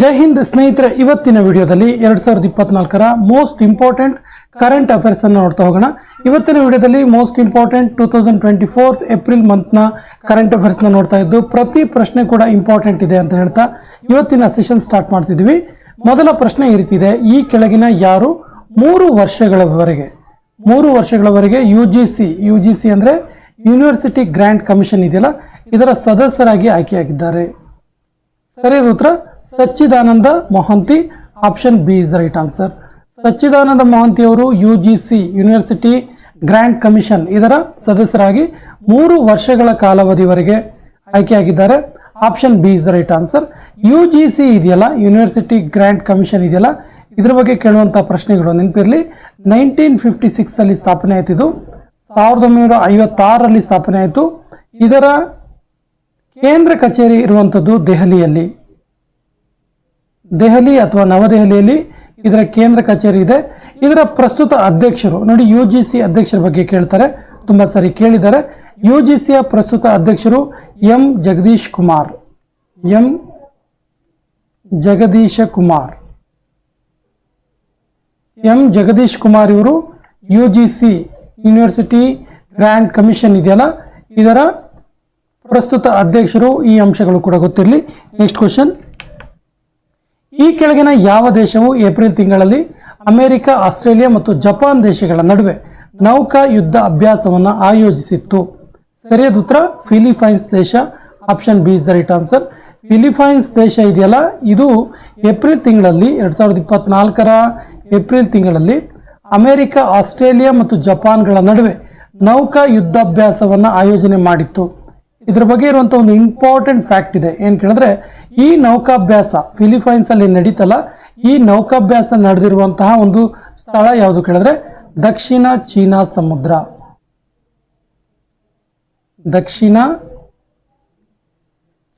ಜೈ ಹಿಂದ್ ಸ್ನೇಹಿತರೆ, ಇವತ್ತಿನ ವಿಡಿಯೋದಲ್ಲಿ ಎರಡ್ ಸಾವಿರದ ಇಪ್ಪತ್ನಾಲ್ಕರ ಮೋಸ್ಟ್ ಇಂಪಾರ್ಟೆಂಟ್ ಕರೆಂಟ್ ಅಫೇರ್ಸ್ ಅನ್ನು ನೋಡ್ತಾ ಹೋಗೋಣ. ಇವತ್ತಿನ ವಿಡಿಯೋದಲ್ಲಿ most important two thousand twenty four April ಮಂತ್ನ current ಅಫೇರ್ಸ್ನ ನೋಡ್ತಾ ಇದ್ದು, ಪ್ರತಿ ಪ್ರಶ್ನೆ ಕೂಡ ಇಂಪಾರ್ಟೆಂಟ್ ಇದೆ ಅಂತ ಹೇಳ್ತಾ ಇವತ್ತಿನ ಸೆಷನ್ ಸ್ಟಾರ್ಟ್ ಮಾಡ್ತಿದ್ವಿ ಮೊದಲ ಪ್ರಶ್ನೆ ಈ ರೀತಿ ಇದೆ. ಈ ಕೆಳಗಿನ ಯಾರು? ಮೂರು ವರ್ಷಗಳವರೆಗೆ. ಮೂರು ವರ್ಷಗಳವರೆಗೆ U G C U G C ಅಂದರೆ ಯೂನಿವರ್ಸಿಟಿ ಗ್ರ್ಯಾಂಟ್ ಕಮಿಷನ್ ಇದೆಯಲ್ಲ, ಇದರ ಸದಸ್ಯರಾಗಿ ಆಯ್ಕೆಯಾಗಿದ್ದಾರೆ. ಸರಿಯಾದ ಉತ್ತರ Sachchidananda Mohanty option B is the right answer Sachchidananda Mohanty ಅವರು ಯು ಯೂನಿವರ್ಸಿಟಿ ಗ್ರ್ಯಾಂಡ್ ಕಮಿಷನ್ ಇದರ ಸದಸ್ಯರಾಗಿ ಮೂರು ವರ್ಷಗಳ ಕಾಲಾವಧಿವರೆಗೆ ಆಯ್ಕೆಯಾಗಿದ್ದಾರೆ. Option B is the right answer U ಇದೆಯಲ್ಲ ಯೂನಿವರ್ಸಿಟಿ ಗ್ರ್ಯಾಂಡ್ ಕಮಿಷನ್ ಇದೆಯಲ್ಲ, ಇದ್ರ ಬಗ್ಗೆ ಕೇಳುವಂಥ ಪ್ರಶ್ನೆಗಳು ನೆನಪಿರಲಿ. ನೈನ್ಟೀನ್ ಫಿಫ್ಟಿ ಸಿಕ್ಸ್ ಅಲ್ಲಿ ಸ್ಥಾಪನೆ ಆಯ್ತಿದ್ದು ಸಾವಿರದ ಒಂಬೈನೂರ ಐವತ್ತಾರರಲ್ಲಿ ಸ್ಥಾಪನೆ ಆಯಿತು. ಇದರ ಕೇಂದ್ರ ಕಚೇರಿ ಇರುವಂಥದ್ದು ದೆಹಲಿಯಲ್ಲಿ. ದೆಹಲಿ ಅಥವಾ ನವದೆಹಲಿಯಲ್ಲಿ ಇದರ ಕೇಂದ್ರ ಕಚೇರಿ ಇದೆ. ಇದರ ಪ್ರಸ್ತುತ ಅಧ್ಯಕ್ಷರು, ನೋಡಿ ಯು ಜಿ ಸಿ ಅಧ್ಯಕ್ಷರ ಬಗ್ಗೆ ಕೇಳ್ತಾರೆ, ತುಂಬ ಸರಿ ಕೇಳಿದ್ದಾರೆ. ಯು ಜಿ ಸಿಯ ಪ್ರಸ್ತುತ ಅಧ್ಯಕ್ಷರು M Jagadish Kumar. M Jagadisha Kumar. M Jagadish Kumar ಇವರು U G C, university grand commission ಇದೆಯಲ್ಲ? ಇದರ ಪ್ರಸ್ತುತ ಅಧ್ಯಕ್ಷರು ಈ ಅಂಶಗಳು ಕೂಡ ಗೊತ್ತಿರಲಿ. ನೆಕ್ಸ್ಟ್ ಕ್ವಶನ್ ಈ ಕೆಳಗಿನ ಯಾವ ದೇಶವು ಏಪ್ರಿಲ್ ತಿಂಗಳಲ್ಲಿ ಅಮೆರಿಕ, ಆಸ್ಟ್ರೇಲಿಯಾ ಮತ್ತು ಜಪಾನ್ ದೇಶಗಳ ನಡುವೆ ನೌಕಾ ಯುದ್ಧ ಅಭ್ಯಾಸವನ್ನು ಆಯೋಜಿಸಿತ್ತು? ಸರಿಯಾದ ಉತ್ತರ ಫಿಲಿಪೈನ್ಸ್ ದೇಶ. Option B is the right answer Philippines ದೇಶ ಇದೆಯಲ್ಲ? ಇದು ಏಪ್ರಿಲ್ ತಿಂಗಳಲ್ಲಿ, ಎರಡು ಸಾವಿರದ ಇಪ್ಪತ್ನಾಲ್ಕರ ಏಪ್ರಿಲ್ ತಿಂಗಳಲ್ಲಿ ಅಮೆರಿಕ, ಆಸ್ಟ್ರೇಲಿಯಾ ಮತ್ತು ಜಪಾನ್ಗಳ ನಡುವೆ ನೌಕಾ ಯುದ್ಧಾಭ್ಯಾಸವನ್ನು ಆಯೋಜನೆ ಮಾಡಿತ್ತು. ಇದ್ರ ಬಗ್ಗೆ ಇರುವಂಥ ಒಂದು ಇಂಪಾರ್ಟೆಂಟ್ ಫ್ಯಾಕ್ಟ್ ಇದೆ. ಏನು ಕೇಳಿದ್ರೆ, ಈ ನೌಕಾಭ್ಯಾಸ ಫಿಲಿಪೈನ್ಸ್ ಅಲ್ಲಿ ನಡೀತಲ್ಲ, ಈ ನೌಕಾಭ್ಯಾಸ ನಡೆದಿರುವಂತಹ ಒಂದು ಸ್ಥಳ ಯಾವುದು ಕೇಳಿದ್ರೆ, ದಕ್ಷಿಣ ಚೀನಾ ಸಮುದ್ರ. ದಕ್ಷಿಣ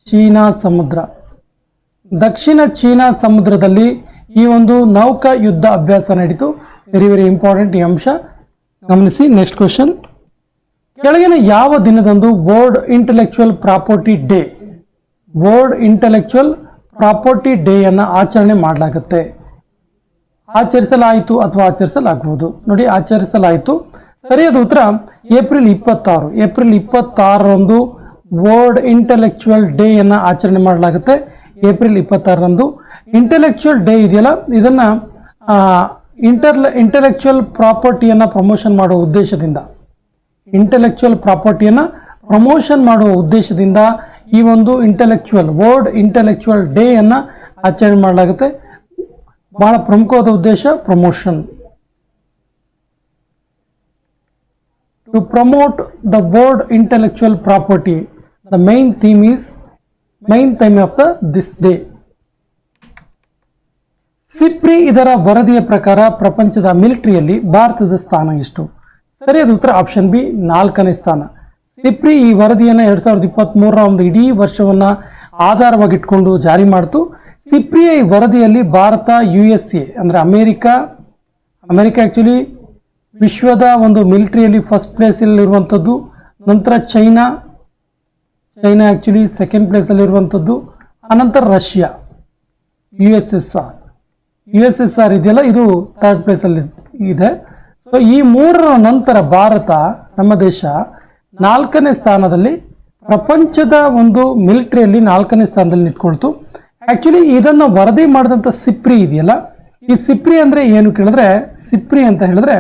ಚೀನಾ ಸಮುದ್ರ. ದಕ್ಷಿಣ ಚೀನಾ ಸಮುದ್ರದಲ್ಲಿ ಈ ಒಂದು ನೌಕಾ ಯುದ್ಧ ಅಭ್ಯಾಸ ನಡೀತು. ವೆರಿ ವೆರಿ ಇಂಪಾರ್ಟೆಂಟ್ ಈ ಅಂಶ. ಗಮನಿಸಿ ನೆಕ್ಸ್ಟ್ ಕ್ವಶನ್ ಕೆಳಗಿನ ಯಾವ ದಿನದಂದು world intellectual property day? World intellectual property day ಅನ್ನ ಆಚರಣೆ ಮಾಡಲಾಗುತ್ತೆ. ಆಚರಿಸಲಾಯಿತು ಅಥವಾ ಆಚರಿಸಲಾಗುವುದು ನೋಡಿ, ಆಚರಿಸಲಾಯಿತು. ಸರಿಯಾದ ಉತ್ತರ, ಏಪ್ರಿಲ್ ಇಪ್ಪತ್ತಾರು. ಏಪ್ರಿಲ್ ಇಪ್ಪತ್ತಾರರಂದು ವರ್ಲ್ಡ್ ಇಂಟೆಲೆಕ್ಚುಯಲ್ ಡೇ ಅನ್ನ ಆಚರಣೆ ಮಾಡಲಾಗುತ್ತೆ. ಏಪ್ರಿಲ್ ಇಪ್ಪತ್ತಾರರಂದು. ಇಂಟೆಲೆಕ್ಚುಯಲ್ ಡೇ ಇದೆಯಲ್ಲ? ಇದನ್ನು ಇಂಟರ್ ಇಂಟೆಲೆಕ್ಚುಯಲ್ ಪ್ರಾಪರ್ಟಿಯನ್ನು ಪ್ರಮೋಷನ್ ಮಾಡುವ ಉದ್ದೇಶದಿಂದ. ಇಂಟೆಲೆಕ್ಚುಯಲ್ ಪ್ರಾಪರ್ಟಿಯನ್ನು ಪ್ರಮೋಷನ್ ಮಾಡುವ ಉದ್ದೇಶದಿಂದ ಈ ಒಂದು ಇಂಟೆಲೆಕ್ಚುವಲ್ ವರ್ಲ್ಡ್ ಇಂಟೆಲೆಕ್ಚುವಲ್ ಡೇ ಅನ್ನು ಆಚರಣೆ ಮಾಡಲಾಗುತ್ತೆ. ಬಹಳ ಪ್ರಮುಖವಾದ ಉದ್ದೇಶ promotion to promote the world intellectual property the main theme is main theme of the this day SIPRI ಇದರ ವರದಿಯ ಪ್ರಕಾರ ಪ್ರಪಂಚದ ಮಿಲಿಟರಿಯಲ್ಲಿ ಭಾರತದ ಸ್ಥಾನ ಎಷ್ಟು? ಸರಿಯಾದ ಉತ್ತರ ಆಪ್ಷನ್ ಬಿ ನಾಲ್ಕನೇ ಸ್ಥಾನ. ಸಿಪ್ರಿ ಈ ವರದಿಯನ್ನು ಎರಡು ಸಾವಿರದ ಇಪ್ಪತ್ತ್ ಮೂರರ ಒಂದು ಇಡೀ ವರ್ಷವನ್ನು ಆಧಾರವಾಗಿಟ್ಕೊಂಡು ಜಾರಿ ಮಾಡಿತು. ಸಿಪ್ರಿಯ ಈ ವರದಿಯಲ್ಲಿ ಭಾರತ ಯು ಎಸ್ ಎ ಅಂದರೆ ಅಮೇರಿಕಾ, ಅಮೇರಿಕ ಆ್ಯಕ್ಚುಲಿ ವಿಶ್ವದ ಒಂದು ಮಿಲಿಟ್ರಿಯಲ್ಲಿ ಫಸ್ಟ್ ಪ್ಲೇಸಲ್ಲಿರುವಂಥದ್ದು ನಂತರ ಚೈನಾ ಚೈನಾ ಆ್ಯಕ್ಚುಲಿ ಸೆಕೆಂಡ್ ಪ್ಲೇಸಲ್ಲಿರುವಂಥದ್ದು ಆನಂತರ Russia U S S R U S S R ಇದೆಯಲ್ಲ, ಇದು ಥರ್ಡ್ ಪ್ಲೇಸಲ್ಲಿ ಇದೆ. ಸೊ ಈ ಮೂರರ ನಂತರ ಭಾರತ ನಮ್ಮ ದೇಶ ನಾಲ್ಕನೇ ಸ್ಥಾನದಲ್ಲಿ ಪ್ರಪಂಚದ ಒಂದು ಮಿಲಿಟರಿಯಲ್ಲಿ ನಾಲ್ಕನೇ ಸ್ಥಾನದಲ್ಲಿ ನಿಂತ್ಕೊಳ್ತು. ಆ್ಯಕ್ಚುಲಿ ಇದನ್ನು ವರದಿ ಮಾಡಿದಂಥ ಸಿಪ್ರಿ ಇದೆಯಲ್ಲ? ಈ ಸಿಪ್ರಿ ಅಂದರೆ ಏನು ಕೇಳಿದ್ರೆ, ಸಿಪ್ರಿ ಅಂತ ಹೇಳಿದ್ರೆ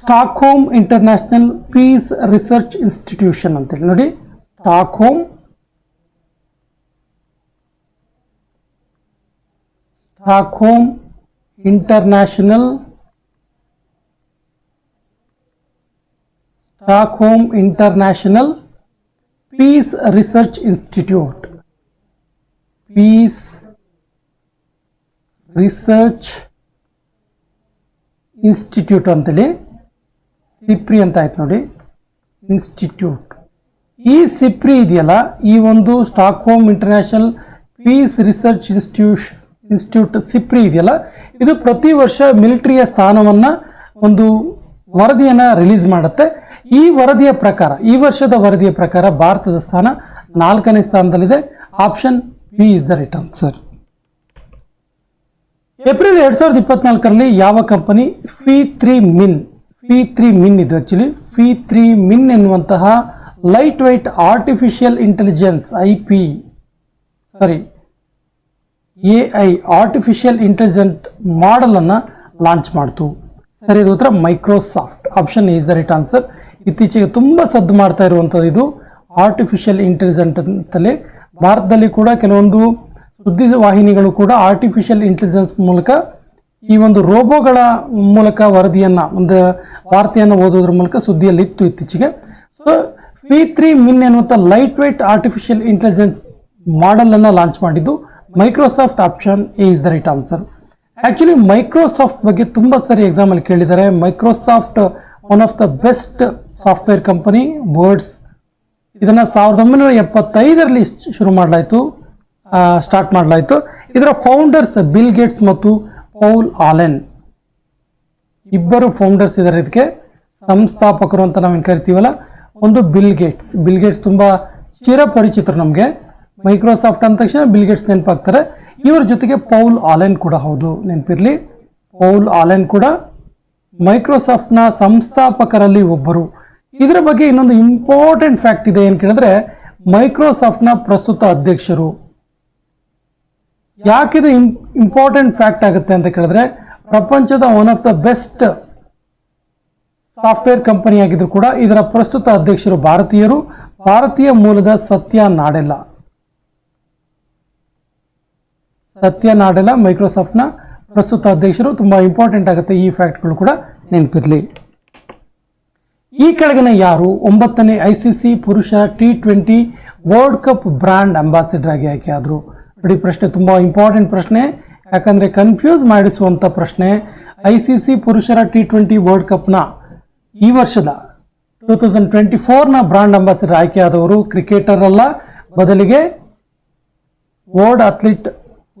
Stockholm international peace research institution ಅಂತೇಳಿ. ನೋಡಿ Stockholm Stockholm international Stockholm international peace research institute peace research institute ಅಂತೇಳಿ ಸಿಪ್ರಿ ಅಂತ ಆಯ್ತು ನೋಡಿ. ಇನ್ಸ್ಟಿಟ್ಯೂಟ್ ಈ ಸಿಪ್ರಿ ಇದೆಯಲ್ಲ, ಈ ಒಂದು Stockholm international peace research institution institute SIPRI ಇದೆಯಲ್ಲ, ಇದು ಪ್ರತಿ ವರ್ಷ ಮಿಲಿಟರಿಯ ಸ್ಥಾನವನ್ನು ಒಂದು ವರದಿಯನ್ನು ರಿಲೀಸ್ ಮಾಡುತ್ತೆ. ಈ ವರದಿಯ ಪ್ರಕಾರ, ಈ ವರ್ಷದ ವರದಿಯ ಪ್ರಕಾರ ಭಾರತದ ಸ್ಥಾನ ನಾಲ್ಕನೇ ಸ್ಥಾನದಲ್ಲಿದೆ. Option B is the return, sir. April ಎರಡ್ ಸಾವಿರದ ಇಪ್ಪತ್ನಾಲ್ಕರಲ್ಲಿ ಯಾವ company Phi three mini, Phi three mini ಇದು ಆ್ಯಕ್ಚುಲಿ ಫಿ ತ್ರೀ ಮಿನ್ ಎನ್ನುವಂತಹ lightweight artificial intelligence I P sorry A I artificial intelligent model ಅನ್ನ ಲಾಂಚ್ ಮಾಡ್ತು. ಸರಿ, ಇದು ಉತ್ತರ Microsoft option is the right answer ಇತ್ತೀಚೆಗೆ ತುಂಬ ಸದ್ದು ಮಾಡ್ತಾ ಇರುವಂಥದ್ದು ಇದು ಆರ್ಟಿಫಿಷಿಯಲ್ ಇಂಟೆಲಿಜೆಂಟ್ ಅಂತಲೇ. ಭಾರತದಲ್ಲಿ ಕೂಡ ಕೆಲವೊಂದು ಸುದ್ದಿ ವಾಹಿನಿಗಳು ಕೂಡ ಆರ್ಟಿಫಿಷಿಯಲ್ ಇಂಟೆಲಿಜೆನ್ಸ್ ಮೂಲಕ ಈ ಒಂದು ರೋಬೋಗಳ ಮೂಲಕ ವರದಿಯನ್ನು, ಒಂದು ವಾರ್ತೆಯನ್ನು ಓದೋದ್ರ ಮೂಲಕ ಸುದ್ದಿಯಲ್ಲಿ ಇತ್ತು ಇತ್ತೀಚೆಗೆ. ಸೊ ಪಿ ತ್ರೀ ಮಿನ್ ಎನ್ನುವಂಥ ಲೈಟ್ ವೈಟ್ ಆರ್ಟಿಫಿಷಿಯಲ್ ಇಂಟೆಲಿಜೆನ್ಸ್ ಮಾಡೆಲನ್ನು ಲಾಂಚ್ ಮಾಡಿದ್ದು Microsoft option A is the right answer actually Microsoft ಬಗ್ಗೆ ತುಂಬಾ ಸರಿ ಎಕ್ಸಾಮ್ ಅಲ್ಲಿ ಕೇಳಿದ್ದಾರೆ. Microsoft one of the best software company words ಇದನ್ನ ಸಾವಿರದ ಒಂಬೈನೂರ ಎಪ್ಪತ್ತೈದರಲ್ಲಿ ಶುರು ಮಾಡಲಾಯಿತು. ಸ್ಟಾರ್ಟ್ ಮಾಡಲಾಯಿತು. ಇದರ ಫೌಂಡರ್ಸ್ ಬಿಲ್ ಗೇಟ್ಸ್ ಮತ್ತು ಪೌಲ್ ಆಲೆನ್ ಇಬ್ಬರು ಫೌಂಡರ್ಸ್ ಇದ್ದಾರೆ ಇದಕ್ಕೆ ಸಂಸ್ಥಾಪಕರು ಅಂತ ನಾವೇನು ಕರಿತೀವಲ್ಲ. ಒಂದು ಬಿಲ್ ಗೇಟ್ಸ್ ಬಿಲ್ ಗೇಟ್ಸ್ ತುಂಬ ಚಿರಪರಿಚಿತರು ನಮಗೆ. ಮೈಕ್ರೋಸಾಫ್ಟ್ ಅಂದ ತಕ್ಷಣ ಬಿಲ್ ಗೇಟ್ಸ್ ನೆನಪಾಗ್ತಾರೆ. ಇವರ ಜೊತೆಗೆ ಪೌಲ್ ಆಲೆನ್ ಕೂಡ ಹೌದು, ನೆನಪಿರ್ಲಿ. ಪೌಲ್ ಆಲೆನ್ ಕೂಡ ಮೈಕ್ರೋಸಾಫ್ಟ್ನ ಸಂಸ್ಥಾಪಕರಲ್ಲಿ ಒಬ್ಬರು. ಇದರ ಬಗ್ಗೆ ಇನ್ನೊಂದು ಇಂಪಾರ್ಟೆಂಟ್ ಫ್ಯಾಕ್ಟ್ ಇದೆ ಏನು ಕೇಳಿದ್ರೆ ಮೈಕ್ರೋಸಾಫ್ಟ್ನ ಪ್ರಸ್ತುತ ಅಧ್ಯಕ್ಷರು. ಯಾಕಿದು ಇಂಪಾರ್ಟೆಂಟ್ ಫ್ಯಾಕ್ಟ್ ಆಗುತ್ತೆ ಅಂತ ಕೇಳಿದ್ರೆ, ಪ್ರಪಂಚದ one of the best software ಕಂಪನಿಯಾಗಿದ್ದರೂ ಕೂಡ ಇದರ ಪ್ರಸ್ತುತ ಅಧ್ಯಕ್ಷರು ಭಾರತೀಯರು. ಭಾರತೀಯ ಮೂಲದ ಸತ್ಯ ನಾಡೆಲ್ಲ. ಸತ್ಯ ನಾಡೆಲ್ಲ ಮೈಕ್ರೋಸಾಫ್ಟ್ನ ಪ್ರಸ್ತುತ ಅಧ್ಯಕ್ಷರು ತುಂಬಾ ಇಂಪಾರ್ಟೆಂಟ್ ಆಗುತ್ತೆ ಈ ಫ್ಯಾಕ್ಟ್ಗಳು ಕೂಡ ನೆನಪಿರಲಿ. ಈ ಕೆಳಗಿನ ಯಾರು? ಒಂಬತ್ತನೇ ಐ ಸಿ ಸಿ ಪುರುಷ T twenty world cup brand ambassador ಆಗಿ ಆಯ್ಕೆ ಆದರು. ನೋಡಿ, ಪ್ರಶ್ನೆ ತುಂಬಾ ಇಂಪಾರ್ಟೆಂಟ್ ಪ್ರಶ್ನೆ. ಯಾಕಂದರೆ ಕನ್ಫ್ಯೂಸ್ ಮಾಡಿಸುವಂಥ ಪ್ರಶ್ನೆ ಐ ಸಿ ಸಿ ಪುರುಷರ ಟಿ ಟ್ವೆಂಟಿ ವರ್ಲ್ಡ್ ಕಪ್ನ ಈ ವರ್ಷದ ಟೂ ತೌಸಂಡ್ ಟ್ವೆಂಟಿ ಫೋರ್ನ ಬ್ರಾಂಡ್ ಅಂಬಾಸಿಡರ್ ಆಯ್ಕೆಯಾದವರು ಕ್ರಿಕೆಟರ್ ಅಲ್ಲ ಬದಲಿಗೆ world athlete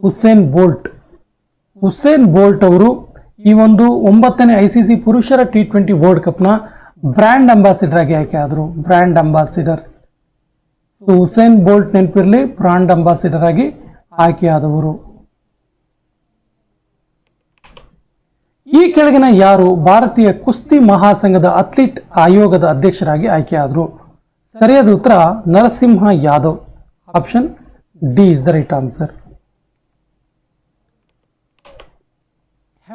Usain Bolt. Usain Bolt ಅವರು ಈ ಒಂದು ಒಂಬತ್ತನೇ ಐ ಸಿ ಸಿ ಪುರುಷರ ಟಿ ಟ್ವೆಂಟಿ ವರ್ಲ್ಡ್ ಕಪ್ನ ಬ್ರ್ಯಾಂಡ್ ಅಂಬಾಸಿಡರ್ ಆಗಿ ಆಯ್ಕೆ ಆದರು. Brand ambassador. So Usain Bolt ನೆನಪಿರಲಿ ಬ್ರಾಂಡ್ ಅಂಬಾಸಿಡರ್ ಆಗಿ ಆಯ್ಕೆಯಾದವರು ಈ ಕೆಳಗಿನ ಯಾರು ಭಾರತೀಯ ಕುಸ್ತಿ ಮಹಾಸಂಘದ ಅಥ್ಲೀಟ್ ಆಯೋಗದ ಅಧ್ಯಕ್ಷರಾಗಿ ಆಯ್ಕೆಯಾದರು ಸರಿಯಾದ ಉತ್ತರ Narasimha Yadav. Option D is the right answer.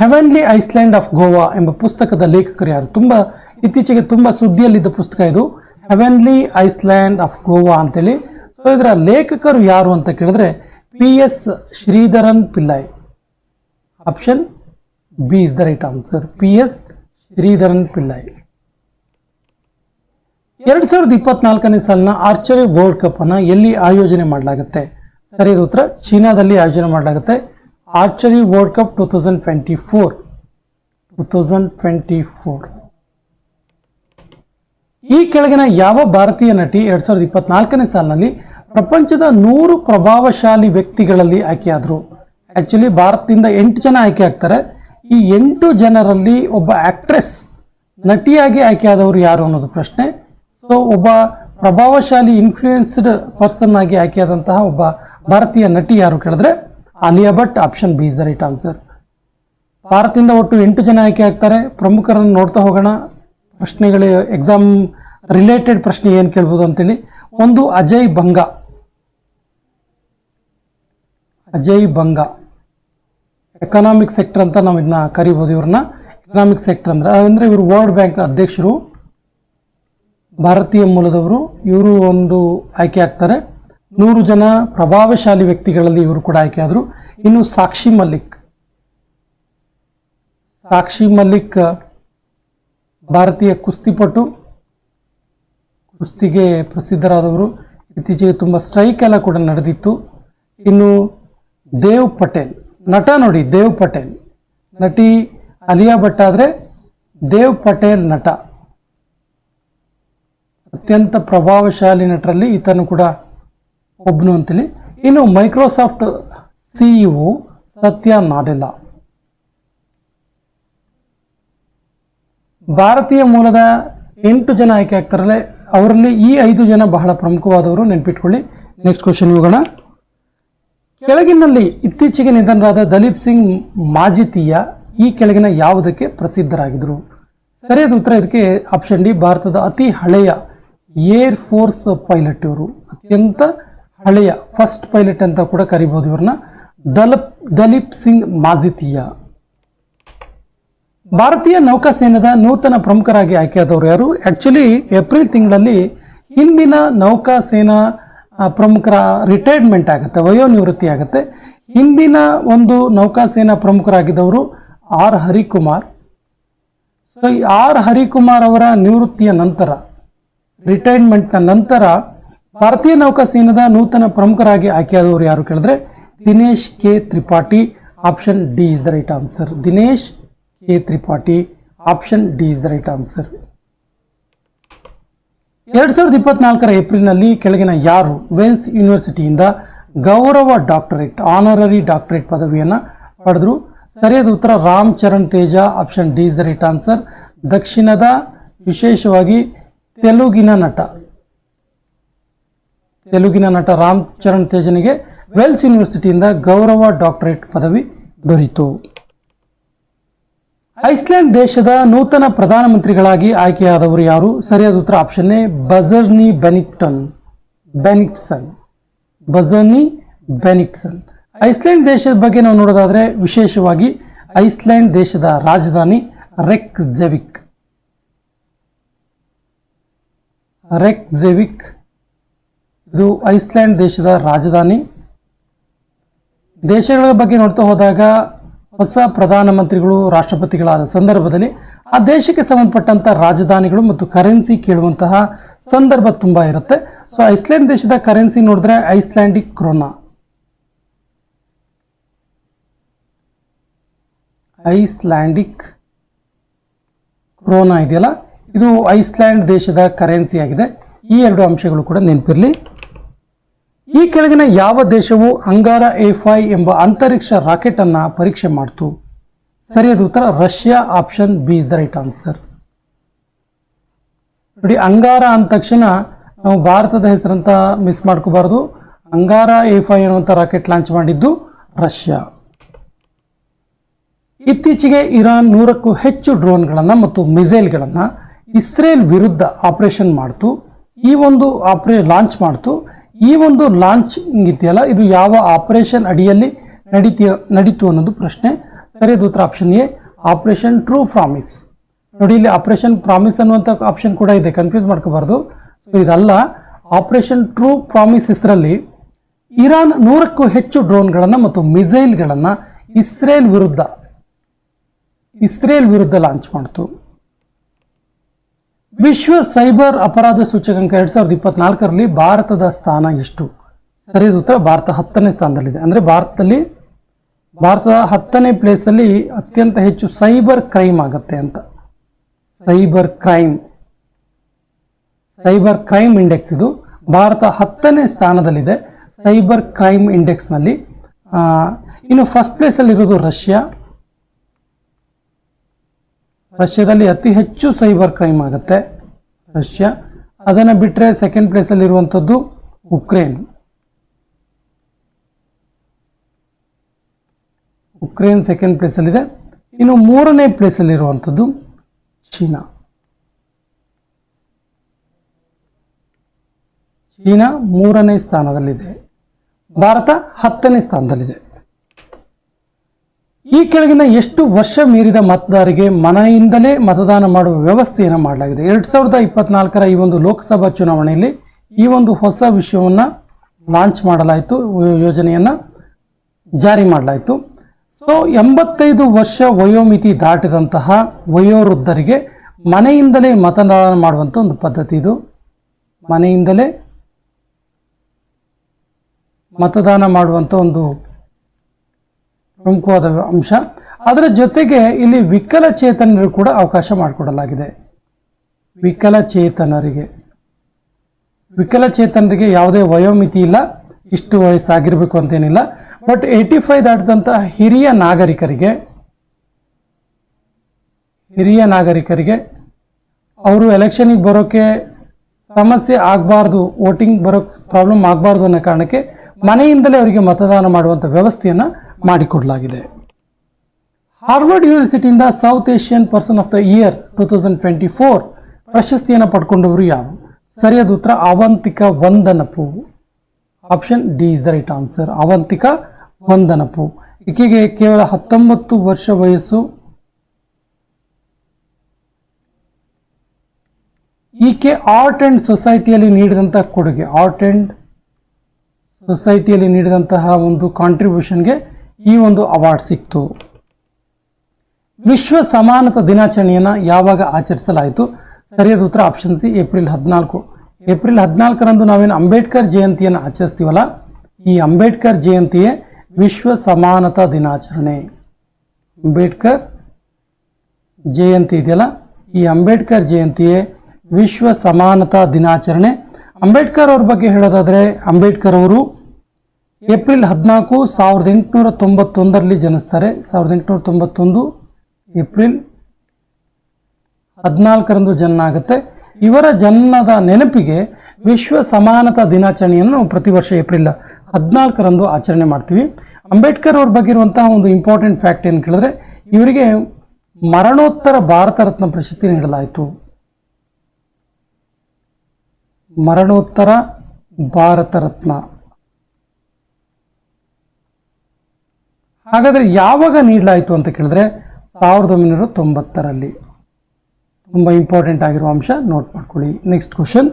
Heavenly island of Goa ಎಂಬ ಪುಸ್ತಕದ ಲೇಖಕರು ಯಾರು? ತುಂಬ, ಇತ್ತೀಚೆಗೆ ತುಂಬ ಸುದ್ದಿಯಲ್ಲಿದ್ದ ಪುಸ್ತಕ ಇದು. ಹೆವನ್ಲಿ ಐಸ್ಲ್ಯಾಂಡ್ ಆಫ್ ಗೋವಾ ಅಂತೇಳಿ. ಸೊ ಇದರ ಲೇಖಕರು ಯಾರು ಅಂತ ಕೇಳಿದ್ರೆ P S Sreedharan Pillai option B is the right answer P S Sreedharan Pillai ಎರಡು ಸಾವಿರದ ಇಪ್ಪತ್ನಾಲ್ಕನೇ ಸಾಲಿನ ಆರ್ಚರಿ ವರ್ಲ್ಡ್ ಕಪ್ ಅನ್ನು ಎಲ್ಲಿ ಆಯೋಜನೆ ಮಾಡಲಾಗುತ್ತೆ? ಸರಿಯಾದ ಉತ್ತರ ಚೀನಾದಲ್ಲಿ ಆಯೋಜನೆ ಮಾಡಲಾಗುತ್ತೆ. Archery world cup two thousand twenty four. Two thousand twenty four. ಈ ಕೆಳಗಿನ ಯಾವ ಭಾರತೀಯ ನಟಿ ಎರಡು ಸಾವಿರದ ಇಪ್ಪತ್ನಾಲ್ಕನೇ ಸಾಲಿನಲ್ಲಿ ಪ್ರಪಂಚದ ನೂರು ಪ್ರಭಾವಶಾಲಿ ವ್ಯಕ್ತಿಗಳಲ್ಲಿ ಆಯ್ಕೆಯಾದರು? ಆ್ಯಕ್ಚುಲಿ ಭಾರತದಿಂದ ಎಂಟು ಜನ ಆಯ್ಕೆ ಆಗ್ತಾರೆ. ಈ ಎಂಟು ಜನರಲ್ಲಿ ಒಬ್ಬ ಆ್ಯಕ್ಟ್ರೆಸ್ ನಟಿಯಾಗಿ ಆಯ್ಕೆಯಾದವರು ಯಾರು ಅನ್ನೋದು ಪ್ರಶ್ನೆ. ಸೊ ಒಬ್ಬ ಪ್ರಭಾವಶಾಲಿ ಇನ್ಫ್ಲೂಯೆನ್ಸ್ಡ್ ಪರ್ಸನ್ ಆಗಿ ಆಯ್ಕೆಯಾದಂತಹ ಒಬ್ಬ ಭಾರತೀಯ ನಟಿ ಯಾರು ಕೇಳಿದ್ರೆ Alia Bhatt, option B is the right answer. ಭಾರತದಿಂದ ಒಟ್ಟು ಎಂಟು ಜನ ಆಯ್ಕೆ ಆಗ್ತಾರೆ. ಪ್ರಮುಖರನ್ನು ನೋಡ್ತಾ ಹೋಗೋಣ. ಪ್ರಶ್ನೆಗಳು ಎಕ್ಸಾಮ್ ರಿಲೇಟೆಡ್ ಪ್ರಶ್ನೆ ಏನು ಕೇಳ್ಬೋದು ಅಂತೇಳಿ. ಒಂದು, ಅಜಯ್ ಬಂಗ. ಅಜಯ್ ಬಂಗ. ಎಕನಾಮಿಕ್ ಸೆಕ್ಟರ್ ಅಂತ ನಾವು ಇದನ್ನ ಕರಿಬೋದು ಇವ್ರನ್ನ. ಎಕನಾಮಿಕ್ ಸೆಕ್ಟರ್ ಅಂದ್ರೆ, ಅಂದರೆ ಇವರು ವರ್ಲ್ಡ್ ಬ್ಯಾಂಕ್ನ ಅಧ್ಯಕ್ಷರು. ಭಾರತೀಯ ಮೂಲದವರು. ಇವರು ಒಂದು ಆಯ್ಕೆ ಆಗ್ತಾರೆ. ನೂರು ಜನ ಪ್ರಭಾವಶಾಲಿ ವ್ಯಕ್ತಿಗಳಲ್ಲಿ ಇವರು ಕೂಡ ಆಯ್ಕೆಯಾದರು ಇನ್ನು ಸಾಕ್ಷಿ ಮಲ್ಲಿಕ್. ಸಾಕ್ಷಿ ಮಲ್ಲಿಕ್ ಭಾರತೀಯ ಕುಸ್ತಿಪಟು, ಕುಸ್ತಿಗೆ ಪ್ರಸಿದ್ಧರಾದವರು. ಇತ್ತೀಚೆಗೆ ತುಂಬ ಸ್ಟ್ರೈಕ್ ಎಲ್ಲ ಕೂಡ ನಡೆದಿತ್ತು. ಇನ್ನು ದೇವ್ ಪಟೇಲ್, ನಟ ನೋಡಿ ದೇವ್ ಪಟೇಲ್. ನಟಿ ಅಲಿಯಾ ಭಟ್ ಆದರೆ ದೇವ್ ಪಟೇಲ್ ನಟ. ಅತ್ಯಂತ ಪ್ರಭಾವಶಾಲಿ ನಟರಲ್ಲಿ ಈತನು ಕೂಡ ಒಬ್ಬನು ಅಂತೇಳಿ. ಇನ್ನು ಮೈಕ್ರೋಸಾಫ್ಟ್ ಸಿಇಒ ಸತ್ಯ ನಾಡೆಲ್ಲ. ಭಾರತೀಯ ಮೂಲದ ಎಂಟು ಜನ ಆಯ್ಕೆ ಆಗ್ತಾರಲ್ಲ, ಅವರಲ್ಲಿ ಈ ಐದು ಜನ ಬಹಳ ಪ್ರಮುಖವಾದವರು ನೆನಪಿಟ್ಕೊಳ್ಳಿ. ನೆಕ್ಸ್ಟ್ ಕ್ವಶನ್ ಇವುಗಳ ಕೆಳಗಿನಲ್ಲಿ ಇತ್ತೀಚೆಗೆ ನಿಧನರಾದ ದಲೀಪ್ ಸಿಂಗ್ ಮಾಜಿತಿಯ ಈ ಕೆಳಗಿನ ಯಾವುದಕ್ಕೆ ಪ್ರಸಿದ್ಧರಾಗಿದ್ದರು? ಸರಿಯಾದ ಉತ್ತರ ಇದಕ್ಕೆ ಆಪ್ಷನ್ ಡಿ, ಭಾರತದ ಅತಿ ಹಳೆಯ ಏರ್ ಫೋರ್ಸ್ ಪೈಲಟ್ ಇವರು. ಅತ್ಯಂತ ಹಳೆಯ ಫಸ್ಟ್ ಪೈಲಟ್ ಅಂತ ಕೂಡ ಕರಿಬಹುದು ಇವ್ರನ್ನ. ದಲಪ್, ದಲೀಪ್ ಸಿಂಗ್ ಮಾಜಿತಿಯಾ. ಭಾರತೀಯ ನೌಕಾಸೇನದ ನೂತನ ಪ್ರಮುಖರಾಗಿ ಆಯ್ಕೆಯಾದವರು ಯಾರು? ಆ್ಯಕ್ಚುಲಿ ಏಪ್ರಿಲ್ ತಿಂಗಳಲ್ಲಿ ಹಿಂದಿನ ನೌಕಾಸೇನಾ ಪ್ರಮುಖರ ರಿಟೈರ್ಮೆಂಟ್ ಆಗುತ್ತೆ, ವಯೋನಿವೃತ್ತಿ ಆಗುತ್ತೆ. ಹಿಂದಿನ ಒಂದು ನೌಕಾಸೇನಾ ಪ್ರಮುಖರಾಗಿದ್ದವರು R. Harikumar. So R. Harikumar ಅವರ ನಿವೃತ್ತಿಯ ನಂತರ ರಿಟೈರ್ಮೆಂಟ್ನ ನಂತರ ಭಾರತೀಯ ನೌಕಾಸೇನದ ನೂತನ ಪ್ರಮುಖರಾಗಿ ಆಯ್ಕೆಯಾದವರು ಯಾರು ಕೇಳಿದ್ರೆ, Dinesh K Tripathi, option D is the right answer. Dinesh K Tripathi, option D is the right answer. ಎರಡ್ ಸಾವಿರದ ಇಪ್ಪತ್ನಾಲ್ಕರ ಏಪ್ರಿಲ್ನಲ್ಲಿ ಕೆಳಗಿನ ಯಾರು ವೆಲ್ಸ್ ಯೂನಿವರ್ಸಿಟಿಯಿಂದ ಗೌರವ ಡಾಕ್ಟರೇಟ್, ಆನರರಿ ಡಾಕ್ಟರೇಟ್ ಪದವಿಯನ್ನು ಪಡೆದ್ರು? ಸರಿಯಾದ ಉತ್ತರ Ram Charan Teja, option D is the right answer. ದಕ್ಷಿಣದ ವಿಶೇಷವಾಗಿ ತೆಲುಗಿನ ನಟ. ತೆಲುಗಿನ ನಟ ರಾಮ್ ಚರಣ್ ತೇಜನಿಗೆ ವೆಲ್ಸ್ ಯೂನಿವರ್ಸಿಟಿಯಿಂದ ಗೌರವ ಡಾಕ್ಟರೇಟ್ ಪದವಿ ದೊರೆಯಿತು ಐಸ್ಲ್ಯಾಂಡ್ ದೇಶದ ನೂತನ ಪ್ರಧಾನಮಂತ್ರಿಗಳಾಗಿ ಆಯ್ಕೆಯಾದವರು ಯಾರು? ಸರಿಯಾದ ಉತ್ತರ option A, Bjarni Benediktsson Benediktsson Bjarni Benediktsson Iceland ದೇಶದ ಬಗ್ಗೆ ನಾವು ನೋಡೋದಾದ್ರೆ ವಿಶೇಷವಾಗಿ ಐಸ್ಲ್ಯಾಂಡ್ ದೇಶದ ರಾಜಧಾನಿ ರೆಕ್ ಜೆವಿಕ್ ರೆಕ್ ಜೆವಿಕ್ ಇದು ಐಸ್ಲ್ಯಾಂಡ್ ದೇಶದ ರಾಜಧಾನಿ. ದೇಶಗಳ ಬಗ್ಗೆ ನೋಡ್ತಾ ಹೋದಾಗ ಹೊಸ ಪ್ರಧಾನಮಂತ್ರಿಗಳು, ರಾಷ್ಟ್ರಪತಿಗಳಾದ ಸಂದರ್ಭದಲ್ಲಿ ಆ ದೇಶಕ್ಕೆ ಸಂಬಂಧಪಟ್ಟಂಥ ರಾಜಧಾನಿಗಳು ಮತ್ತು ಕರೆನ್ಸಿ ಕೇಳುವಂತಹ ಸಂದರ್ಭ ತುಂಬ ಇರುತ್ತೆ. ಸೊ ಐಸ್ಲ್ಯಾಂಡ್ ದೇಶದ ಕರೆನ್ಸಿ ನೋಡಿದ್ರೆ ಐಸ್ಲ್ಯಾಂಡಿಕ್ ಕ್ರೋನಾ. ಐಸ್ಲ್ಯಾಂಡಿಕ್ ಕ್ರೋನಾ ಇದೆಯಲ್ಲ? ಇದು ಐಸ್ಲ್ಯಾಂಡ್ ದೇಶದ ಕರೆನ್ಸಿ ಆಗಿದೆ ಈ ಎರಡು ಅಂಶಗಳು ಕೂಡ ನೆನಪಿರಲಿ. ಈ ಕೆಳಗಿನ ಯಾವ ದೇಶವು ಅಂಗಾರ ಎ ಫೈ ಎಂಬ ಅಂತರಿಕ್ಷ ರಾಕೆಟ್ ಅನ್ನ ಪರೀಕ್ಷೆ ಮಾಡ್ತು. ಸರಿಯಾದ ಉತ್ತರ Russia option B is the right answer. ನೋಡಿ, ಅಂಗಾರ ಅಂದ ತಕ್ಷಣ ನಾವು ಭಾರತದ ಹೆಸರಂತ ಮಿಸ್ ಮಾಡ್ಕೋಬಾರ್ದು. ಅಂಗಾರ ಎ ಫೈ ಅನ್ನುವಂಥ ರಾಕೆಟ್ ಲಾಂಚ್ ಮಾಡಿದ್ದು ರಷ್ಯಾ. ಇತ್ತೀಚೆಗೆ ಇರಾನ್ ನೂರಕ್ಕೂ ಹೆಚ್ಚು ಡ್ರೋನ್ಗಳನ್ನು ಮತ್ತು ಮಿಸೈಲ್ಗಳನ್ನು ಇಸ್ರೇಲ್ ವಿರುದ್ಧ ಆಪರೇಷನ್ ಮಾಡ್ತು. ಈ ಒಂದು ಆಪರೇ, ಲಾಂಚ್ ಮಾಡ್ತು. ಈ ಒಂದು ಲಾಂಚ್ ಇದೆಯಲ್ಲ ಇದು ಯಾವ ಆಪರೇಷನ್ ಅಡಿಯಲ್ಲಿ ನಡೀತೀಯ, ನಡೀತು ಅನ್ನೋದು ಪ್ರಶ್ನೆ. ಸರಿಯಾದ ಉತ್ತರ option A. Operation true promise ನೋಡಿ, ಇಲ್ಲಿ ಆಪರೇಷನ್ ಪ್ರಾಮಿಸ್ ಅನ್ನುವಂಥ ಆಪ್ಷನ್ ಕೂಡ ಇದೆ. ಕನ್ಫ್ಯೂಸ್ ಮಾಡ್ಕೋಬಾರ್ದು. ಸೊ ಇದಲ್ಲ ಆಪರೇಷನ್ ಟ್ರೂ ಪ್ರಾಮಿಸ್ ಹೆಸರಲ್ಲಿ ಇರಾನ್ ನೂರಕ್ಕೂ ಹೆಚ್ಚು ಡ್ರೋನ್ಗಳನ್ನು ಮತ್ತು ಮಿಸೈಲ್ಗಳನ್ನು ಇಸ್ರೇಲ್ ವಿರುದ್ಧ ಇಸ್ರೇಲ್ ವಿರುದ್ಧ ಲಾಂಚ್ ಮಾಡ್ತು. ವಿಶ್ವ ಸೈಬರ್ ಅಪರಾಧ ಸೂಚಕಾಂಕ ಎರಡ್ ಸಾವಿರದ ಇಪ್ಪತ್ನಾಲ್ಕರಲ್ಲಿ ಭಾರತದ ಸ್ಥಾನ ಎಷ್ಟು? ಸರಿಯಾದ ಉತ್ತರ, ಭಾರತ ಹತ್ತನೇ ಸ್ಥಾನದಲ್ಲಿದೆ. ಅಂದರೆ ಭಾರತದಲ್ಲಿ ಭಾರತದ ಹತ್ತನೇ ಪ್ಲೇಸಲ್ಲಿ ಅತ್ಯಂತ ಹೆಚ್ಚು ಸೈಬರ್ ಕ್ರೈಮ್ ಆಗುತ್ತೆ ಅಂತ. Cyber crime. Cyber crime index ಇದು. ಭಾರತ ಹತ್ತನೇ ಸ್ಥಾನದಲ್ಲಿದೆ. ಸೈಬರ್ ಕ್ರೈಮ್ ಇಂಡೆಕ್ಸ್ನಲ್ಲಿ ಇನ್ನು ಫಸ್ಟ್ ಪ್ಲೇಸಲ್ಲಿರೋದು ರಷ್ಯಾ. ರಷ್ಯಾದಲ್ಲಿ ಅತಿ ಹೆಚ್ಚು ಸೈಬರ್ ಕ್ರೈಮ್ ಆಗುತ್ತೆ. ರಷ್ಯಾ, ಅದನ್ನು ಬಿಟ್ಟರೆ ಸೆಕೆಂಡ್ ಪ್ಲೇಸಲ್ಲಿರುವಂಥದ್ದು ಉಕ್ರೇನ್. ಉಕ್ರೇನ್ ಸೆಕೆಂಡ್ ಪ್ಲೇಸಲ್ಲಿದೆ ಇನ್ನು ಮೂರನೇ ಪ್ಲೇಸಲ್ಲಿರುವಂಥದ್ದು ಚೀನಾ. ಚೀನಾ ಮೂರನೇ ಸ್ಥಾನದಲ್ಲಿದೆ. ಭಾರತ ಹತ್ತನೇ ಸ್ಥಾನದಲ್ಲಿದೆ. ಈ ಕೆಳಗಿನ ಎಷ್ಟು ವರ್ಷ ಮೀರಿದ ಮತದಾರರಿಗೆ ಮನೆಯಿಂದಲೇ ಮತದಾನ ಮಾಡುವ ವ್ಯವಸ್ಥೆಯನ್ನು ಮಾಡಲಾಗಿದೆ. ಎರಡು ಸಾವಿರದ ಇಪ್ಪತ್ನಾಲ್ಕರ ಈ ಒಂದು ಲೋಕಸಭಾ ಚುನಾವಣೆಯಲ್ಲಿ ಈ ಒಂದು ಹೊಸ ವಿಷಯವನ್ನು ಲಾಂಚ್ ಮಾಡಲಾಯಿತು. ಯೋಜನೆಯನ್ನು ಜಾರಿ ಮಾಡಲಾಯಿತು. ಸೊ ಎಂಬತ್ತೈದು ವರ್ಷ ವಯೋಮಿತಿ ದಾಟಿದಂತಹ ವಯೋವೃದ್ಧರಿಗೆ ಮನೆಯಿಂದಲೇ ಮತದಾನ ಮಾಡುವಂಥ ಒಂದು ಪದ್ಧತಿ ಇದು. ಮನೆಯಿಂದಲೇ ಮತದಾನ ಮಾಡುವಂಥ ಒಂದು ಪ್ರಮುಖವಾದ ಅಂಶ. ಅದರ ಜೊತೆಗೆ ಇಲ್ಲಿ ವಿಕಲಚೇತನರು ಕೂಡ ಅವಕಾಶ ಮಾಡಿಕೊಡಲಾಗಿದೆ. ವಿಕಲಚೇತನರಿಗೆ ವಿಕಲಚೇತನರಿಗೆ ಯಾವುದೇ ವಯೋಮಿತಿ ಇಲ್ಲ. ಇಷ್ಟು ವಯಸ್ಸಾಗಿರಬೇಕು ಅಂತೇನಿಲ್ಲ. ಬಟ್ ಏಯ್ಟಿ ಫೈವ್ ದಾಟಿದಂತಹ ಹಿರಿಯ ನಾಗರಿಕರಿಗೆ ಹಿರಿಯ ನಾಗರಿಕರಿಗೆ, ಅವರು ಎಲೆಕ್ಷನಿಗೆ ಬರೋಕ್ಕೆ ಸಮಸ್ಯೆ ಆಗಬಾರ್ದು ವೋಟಿಂಗ್ ಬರೋಕ್ಕೆ ಪ್ರಾಬ್ಲಮ್ ಆಗಬಾರ್ದು ಅನ್ನೋ ಕಾರಣಕ್ಕೆ ಮನೆಯಿಂದಲೇ ಅವರಿಗೆ ಮತದಾನ ಮಾಡುವಂಥ ವ್ಯವಸ್ಥೆಯನ್ನು ಮಾಡಿಕೊಡಲಾಗಿದೆ. Harvard ಯೂನಿವರ್ಸಿಟಿಯಿಂದ South Asian person of the year two thousand twenty four ಪ್ರಶಸ್ತಿಯನ್ನು ಪಡ್ಕೊಂಡವರು ಯಾವ ಸರಿಯಾದ ಉತ್ತರ, Avantika Vandanapu. Option D is the right answer, Avantika Vandanapu. ಈಕೆಗೆ ಕೇವಲ ಹತ್ತೊಂಬತ್ತು ವರ್ಷ ವಯಸ್ಸು. ಈಕೆ ಆರ್ಟ್ ಅಂಡ್ ಸೊಸೈಟಿಯಲ್ಲಿ ನೀಡಿದಂತಹ ಕೊಡುಗೆ, ಆರ್ಟ್ ಅಂಡ್ ಸೊಸೈಟಿಯಲ್ಲಿ ನೀಡಿದಂತಹ ಒಂದು ಕಾಂಟ್ರಿಬ್ಯೂಷನ್ಗೆ ಈ ಒಂದು ಅವಾರ್ಡ್ ಸಿಕ್ತು. ವಿಶ್ವ ಸಮಾನತಾ ದಿನಾಚರಣೆಯನ್ನು ಯಾವಾಗ ಆಚರಿಸಲಾಯಿತು? ಸರಿಯಾದ ಉತ್ತರ ಆಪ್ಷನ್ ಸಿ, ಏಪ್ರಿಲ್ ಹದಿನಾಲ್ಕು. ಏಪ್ರಿಲ್ ಹದಿನಾಲ್ಕರಂದು ನಾವೇನು ಅಂಬೇಡ್ಕರ್ ಜಯಂತಿಯನ್ನು ಆಚರಿಸ್ತೀವಲ್ಲ? ಈ ಅಂಬೇಡ್ಕರ್ ಜಯಂತಿಯೇ ವಿಶ್ವ ಸಮಾನತಾ ದಿನಾಚರಣೆ. ಅಂಬೇಡ್ಕರ್ ಜಯಂತಿ ಇದೆಯಲ್ಲ? ಈ ಅಂಬೇಡ್ಕರ್ ಜಯಂತಿಯೇ ವಿಶ್ವ ಸಮಾನತಾ ದಿನಾಚರಣೆ. ಅಂಬೇಡ್ಕರ್ ಅವ್ರ ಬಗ್ಗೆ ಹೇಳೋದಾದರೆ, ಅಂಬೇಡ್ಕರ್ ಅವರು ಏಪ್ರಿಲ್ ಹದಿನಾಲ್ಕು ಸಾವಿರದ ಎಂಟುನೂರ ತೊಂಬತ್ತೊಂದರಲ್ಲಿ ಜನಿಸ್ತಾರೆ. ಸಾವಿರದ ಎಂಟುನೂರ ತೊಂಬತ್ತೊಂದು ಏಪ್ರಿಲ್ ಹದಿನಾಲ್ಕರಂದು ಜನ್ಮ ಆಗುತ್ತೆ. ಇವರ ಜನ್ಮದ ನೆನಪಿಗೆ ವಿಶ್ವ ಸಮಾನತಾ ದಿನಾಚರಣೆಯನ್ನು ನಾವು ಪ್ರತಿ ವರ್ಷ ಏಪ್ರಿಲ್ ಹದಿನಾಲ್ಕರಂದು ಆಚರಣೆ ಮಾಡ್ತೀವಿ. ಅಂಬೇಡ್ಕರ್ ಅವ್ರ ಬಗ್ಗೆ ಇರುವಂತಹ ಒಂದು ಇಂಪಾರ್ಟೆಂಟ್ ಫ್ಯಾಕ್ಟ್ ಏನು ಕೇಳಿದ್ರೆ, ಇವರಿಗೆ ಮರಣೋತ್ತರ ಭಾರತ ರತ್ನ ಪ್ರಶಸ್ತಿ ನೀಡಲಾಯಿತು. ಮರಣೋತ್ತರ ಭಾರತ ರತ್ನ. ಹಾಗಾದರೆ ಯಾವಾಗ ನೀಡಲಾಯಿತು ಅಂತ ಕೇಳಿದ್ರೆ ಸಾವಿರದ ಒಂಬೈನೂರ ತೊಂಬತ್ತರಲ್ಲಿ. ತುಂಬ ಇಂಪಾರ್ಟೆಂಟ್ ಆಗಿರುವ ಅಂಶ ನೋಟ್ ಮಾಡ್ಕೊಳ್ಳಿ. ನೆಕ್ಸ್ಟ್ ಕ್ವಶನ್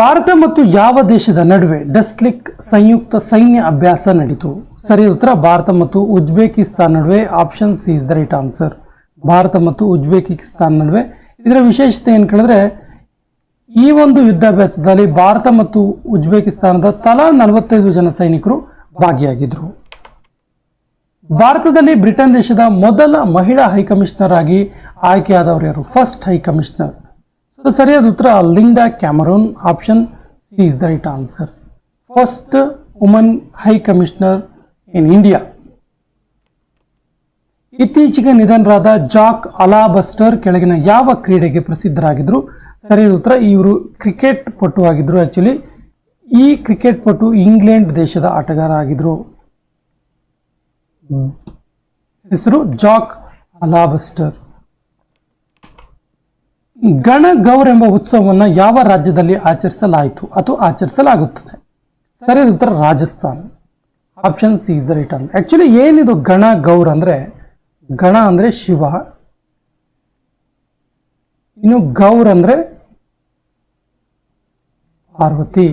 ಭಾರತ ಮತ್ತು ಯಾವ ದೇಶದ ನಡುವೆ ಡಸ್ಲಿಕ್ ಸಂಯುಕ್ತ ಸೈನ್ಯ ಅಭ್ಯಾಸ ನಡೀತು? ಸರಿ ಉತ್ತರ, ಭಾರತ ಮತ್ತು ಉಜ್ಬೇಕಿಸ್ತಾನ್ ನಡುವೆ option C is the right answer Bharat ಮತ್ತು ಉಜ್ಬೇಕಿಸ್ತಾನ್ ನಡುವೆ ಇದರ ವಿಶೇಷತೆ ಏನು ಕೇಳಿದ್ರೆ ಈ ಒಂದು ಯುದ್ಧಾಭ್ಯಾಸದಲ್ಲಿ ಭಾರತ ಮತ್ತು ಉಜ್ಬೇಕಿಸ್ತಾನದ ತಲಾ ನಲವತ್ತೈದು ಜನ ಸೈನಿಕರು ಭಾಗಿಯಾಗಿದ್ದರು ಭಾರತದಲ್ಲಿ ಬ್ರಿಟನ್ ದೇಶದ ಮೊದಲ ಮಹಿಳಾ ಹೈಕಮಿಷನರ್ ಆಗಿ ಆಯ್ಕೆಯಾದವರು ಯಾರು? First high commissioner. ಸೊ ಸರಿಯಾದ ಉತ್ತರ Linda Cameron, option C is the right answer. First woman high commissioner in India. ಇತ್ತೀಚೆಗೆ ನಿಧನರಾದ ಜಾಕ್ ಅಲಾಬಸ್ಟರ್ ಕೆಳಗಿನ ಯಾವ ಕ್ರೀಡೆಗೆ ಪ್ರಸಿದ್ಧರಾಗಿದ್ದರು? ಸರಿಯಾದ ಉತ್ತರ, ಇವರು ಕ್ರಿಕೆಟ್ ಪಟು ಆಗಿದ್ರು ಆ್ಯಕ್ಚುಲಿ ಈ ಕ್ರಿಕೆಟ್ ಪಟು ಇಂಗ್ಲೆಂಡ್ ದೇಶದ ಆಟಗಾರ ಆಗಿದ್ರು ಹೆಸರು ಜಾಕ್ ಅಲಾಬಸ್ಟರ್. ಗಣಗೌರ್ ಎಂಬ ಉತ್ಸವವನ್ನು ಯಾವ ರಾಜ್ಯದಲ್ಲಿ ಆಚರಿಸಲಾಯಿತು ಅಥವಾ ಆಚರಿಸಲಾಗುತ್ತದೆ? ಸರಿಯಾದ ಉತ್ತರ, Rajasthan. Option C is the right on actually ಏನಿದು ಗಣ ಗೌರ್ ಅಂದರೆ ಗಣ ಅಂದರೆ ಶಿವ, ಇನ್ನು ಗೌರ್ ಅಂದರೆ ಪಾರ್ವತಿ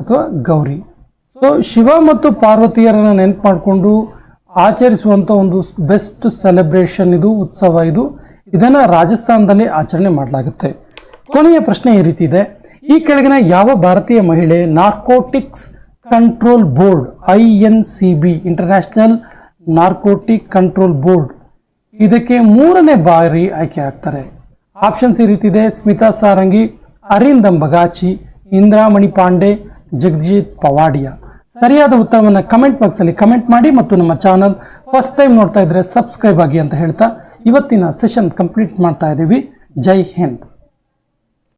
ಅಥವಾ ಗೌರಿ. ಸೊ ಶಿವ ಮತ್ತು ಪಾರ್ವತಿಯರನ್ನು ನೆನಪು ಮಾಡಿಕೊಂಡು ಆಚರಿಸುವಂಥ ಒಂದು ಬೆಸ್ಟ್ ಸೆಲೆಬ್ರೇಷನ್ ಇದು, ಉತ್ಸವ ಇದು. ಇದನ್ನು ರಾಜಸ್ಥಾನದಲ್ಲಿ ಆಚರಣೆ ಮಾಡಲಾಗುತ್ತೆ. ಕೊನೆಯ ಪ್ರಶ್ನೆ ಈ ರೀತಿ ಇದೆ. ಈ ಕೆಳಗಿನ ಯಾವ ಭಾರತೀಯ ಮಹಿಳೆ narcotics control board I N C B international narcotic control board. ಇದಕ್ಕೆ ಮೂರನೇ ಬಾರಿ ಆಯ್ಕೆ ಆಗ್ತಾರೆ. ಆಪ್ಷನ್ಸ್ ಈ ರೀತಿ ಇದೆ ಸ್ಮಿತಾ ಸಾರಂಗಿ ಅರಿಂದಮ್ ಬಗಾಚಿ ಇಂದ್ರಾಮಣಿ ಪಾಂಡೆ, ಜಗಜಿತ್ ಪವಾಡಿಯಾ. ಸರಿಯಾದ ಉತ್ತರವನ್ನು ಕಮೆಂಟ್ ಬಾಕ್ಸಲ್ಲಿ ಕಮೆಂಟ್ ಮಾಡಿ ಮತ್ತು ನಮ್ಮ ಚಾನಲ್ ಫಸ್ಟ್ ಟೈಮ್ ನೋಡ್ತಾ ಇದ್ರೆ ಸಬ್ಸ್ಕ್ರೈಬ್ ಆಗಿ ಅಂತ ಹೇಳ್ತಾ ಇವತ್ತಿನ ಸೆಷನ್ ಕಂಪ್ಲೀಟ್ ಮಾಡ್ತಾ ಇದ್ದೀವಿ ಜೈ ಹಿಂದ್.